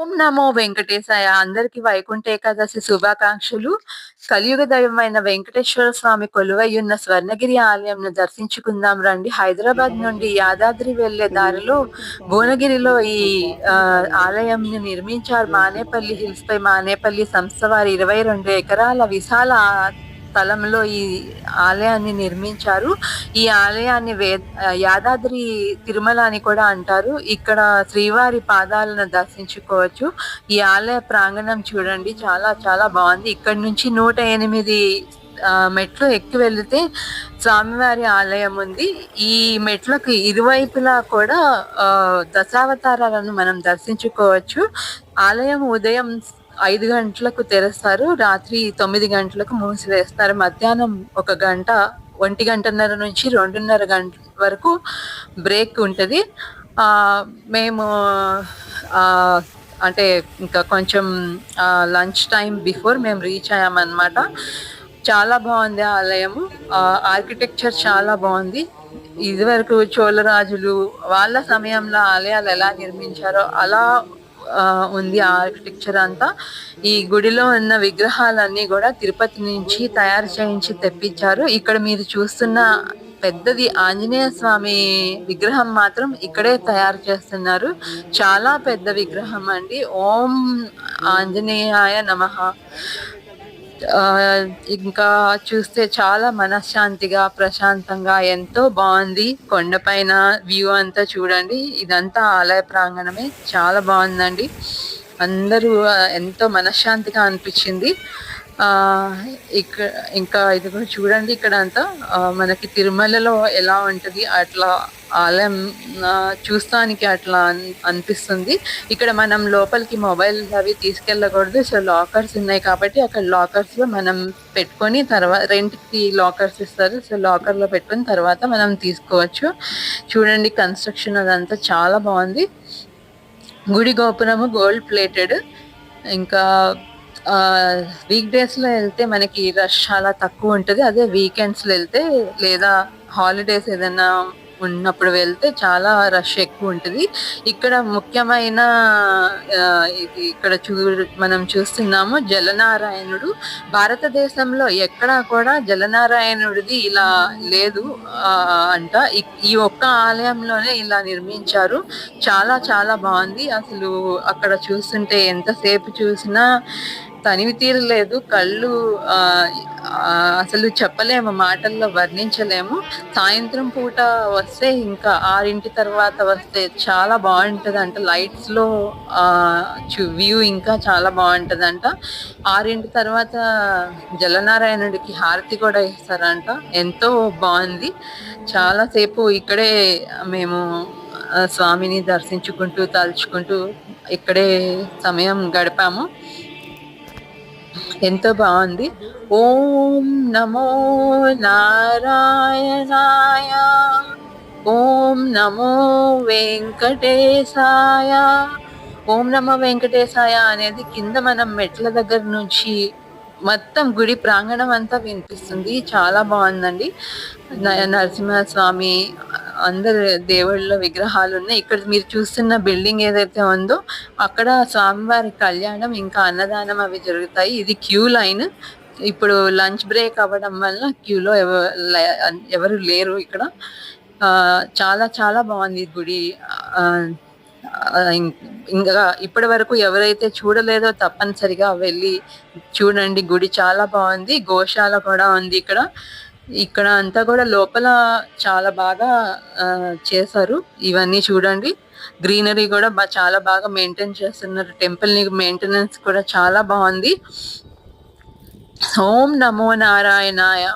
ఓం నమో వెంకటేశాయ. అందరికి వైకుంఠ ఏకాదశి శుభాకాంక్షలు. కలియుగ దైవమైన వెంకటేశ్వర స్వామి కొలువయ్యున్న స్వర్ణగిరి ఆలయంను దర్శించుకుందాం రండి. హైదరాబాద్ నుండి యాదాద్రి వెళ్ళే దారిలో భువనగిరిలో ఈ ఆలయం నిర్మించారు మానేపల్లి హిల్స్ పై మానేపల్లి సంస్థ వారి ఇరవై రెండు ఎకరాల విశాల స్థలంలో ఈ ఆలయాన్ని నిర్మించారు. ఈ ఆలయాన్ని వే యాదాద్రి తిరుమల అని కూడా అంటారు. ఇక్కడ శ్రీవారి పాదాలను దర్శించుకోవచ్చు. ఈ ఆలయ ప్రాంగణం చూడండి చాలా చాలా బాగుంది. ఇక్కడ నుంచి నూట ఎనిమిది మెట్లు ఎక్కి వెళితే స్వామివారి ఆలయం ఉంది. ఈ మెట్లకు ఇరువైపులా కూడా దశావతారాలను మనం దర్శించుకోవచ్చు. ఆలయం ఉదయం ఐదు గంటలకు తెరుస్తారు రాత్రి తొమ్మిది గంటలకు మూసివేస్తారు. మధ్యాహ్నం ఒక గంట ఒంటి గంటన్నర నుంచి రెండున్నర గంట వరకు బ్రేక్ ఉంటుంది. మేము అంటే ఇంకా కొంచెం లంచ్ టైం బిఫోర్ మేము రీచ్ అయ్యామన్నమాట. చాలా బాగుంది ఆలయము ఆర్కిటెక్చర్ చాలా బాగుంది. ఇదివరకు చోళరాజులు వాళ్ళ సమయంలో ఆలయాలు ఎలా నిర్మించారో అలా ఉంది ఆర్కిటెక్చర్ అంతా. ఈ గుడిలో ఉన్న విగ్రహాలన్నీ కూడా తిరుపతి నుంచి తయారు చేయించి తెప్పించారు. ఇక్కడ మీరు చూస్తున్న పెద్దది ఆంజనేయ స్వామి విగ్రహం మాత్రం ఇక్కడే తయారు చేస్తున్నారు. చాలా పెద్ద విగ్రహం అండి. ఓం ఆంజనేయాయ నమ. ఇంకా చూస్తే చాలా మనశ్శాంతిగా ప్రశాంతంగా ఎంతో బాగుంది. కొండపైన వ్యూ అంతా చూడండి. ఇదంతా ఆలయ ప్రాంగణమే. చాలా బాగుందండి. అందరూ ఎంతో మనశ్శాంతిగా అనిపించింది. ఇక్కడ ఇంకా ఇది కూడా చూడండి ఇక్కడ అంతా మనకి తిరుమలలో ఎలా ఉంటుంది అట్లా ఆలయం చూస్తానికి అట్లా అనిపిస్తుంది. ఇక్కడ మనం లోపలికి మొబైల్ అవి తీసుకెళ్ళకూడదు. సో లాకర్స్ ఉన్నాయి కాబట్టి అక్కడ లాకర్స్లో మనం పెట్టుకొని తర్వాత రెంట్కి లాకర్స్ ఇస్తారు. సో లాకర్లో పెట్టుకొని తర్వాత మనం తీసుకోవచ్చు. చూడండి కన్స్ట్రక్షన్ అదంతా చాలా బాగుంది. గుడి గోపురము గోల్డ్ ప్లేటెడ్. ఇంకా వీక్ డేస్లో వెళ్తే మనకి రష్ చాలా తక్కువ ఉంటుంది. అదే వీకెండ్స్లో వెళ్తే లేదా హాలిడేస్ ఏదైనా ఉన్నప్పుడు వెళ్తే చాలా రష్ ఎక్కువ ఉంటుంది. ఇక్కడ ముఖ్యమైన ఇక్కడ చూ మనం చూస్తున్నాము జలనారాయణుడు. భారతదేశంలో ఎక్కడా కూడా జలనారాయణుడిది ఇలా లేదు అంట. ఈ ఒక్క ఆలయంలోనే ఇలా నిర్మించారు. చాలా చాలా బాగుంది. అసలు అక్కడ చూస్తుంటే ఎంతసేపు చూసినా తనివి తీరలేదు. కళ్ళు అసలు చెప్పలేము మాటల్లో వర్ణించలేము. సాయంత్రం పూట వస్తే ఇంకా ఆరింటి తర్వాత వస్తే చాలా బాగుంటుంది అంట లైట్స్లో వ్యూ ఇంకా చాలా బాగుంటుందంట. ఆరింటి తర్వాత జలనారాయణుడికి హారతి కూడా ఇస్తారంట. ఎంతో బాగుంది. చాలాసేపు ఇక్కడే మేము స్వామిని దర్శించుకుంటూ తలుచుకుంటూ ఇక్కడే సమయం గడిపాము. ఎంతో బాగుంది? ఓం నమో నారాయణాయ. ఓం నమో వెంకటేశాయ. ఓం నమో వెంకటేశాయ అనేది కింద మనం మెట్ల దగ్గర నుంచి మొత్తం గుడి ప్రాంగణం అంతా వినిపిస్తుంది. చాలా బాగుందండి. నరసింహస్వామి అందరు దేవుళ్ళ విగ్రహాలు ఉన్నాయి ఇక్కడ మీరు చూస్తున్న బిల్డింగ్ ఏదైతే ఉందో అక్కడ స్వామివారి కళ్యాణం ఇంకా అన్నదానం అవి జరుగుతాయి. ఇది క్యూ లైన్. ఇప్పుడు లంచ్ బ్రేక్ అవ్వడం వల్ల క్యూలో ఎవరు లేరు ఇక్కడ. చాలా చాలా బాగుంది గుడి. ఇంకా ఇప్పటి వరకు ఎవరైతే చూడలేదో తప్పనిసరిగా వెళ్ళి చూడండి. గుడి చాలా బాగుంది. గోశాల కూడా ఉంది ఇక్కడ. ఇక్కడ అంతా కూడా లోపల చాలా బాగా చేశారు. ఇవన్నీ చూడండి. గ్రీనరీ కూడా చాలా బాగా మెయింటైన్ చేస్తున్నారు. టెంపుల్ని మెయింటెనెన్స్ కూడా చాలా బాగుంది. ఓం నమో నారాయణాయ.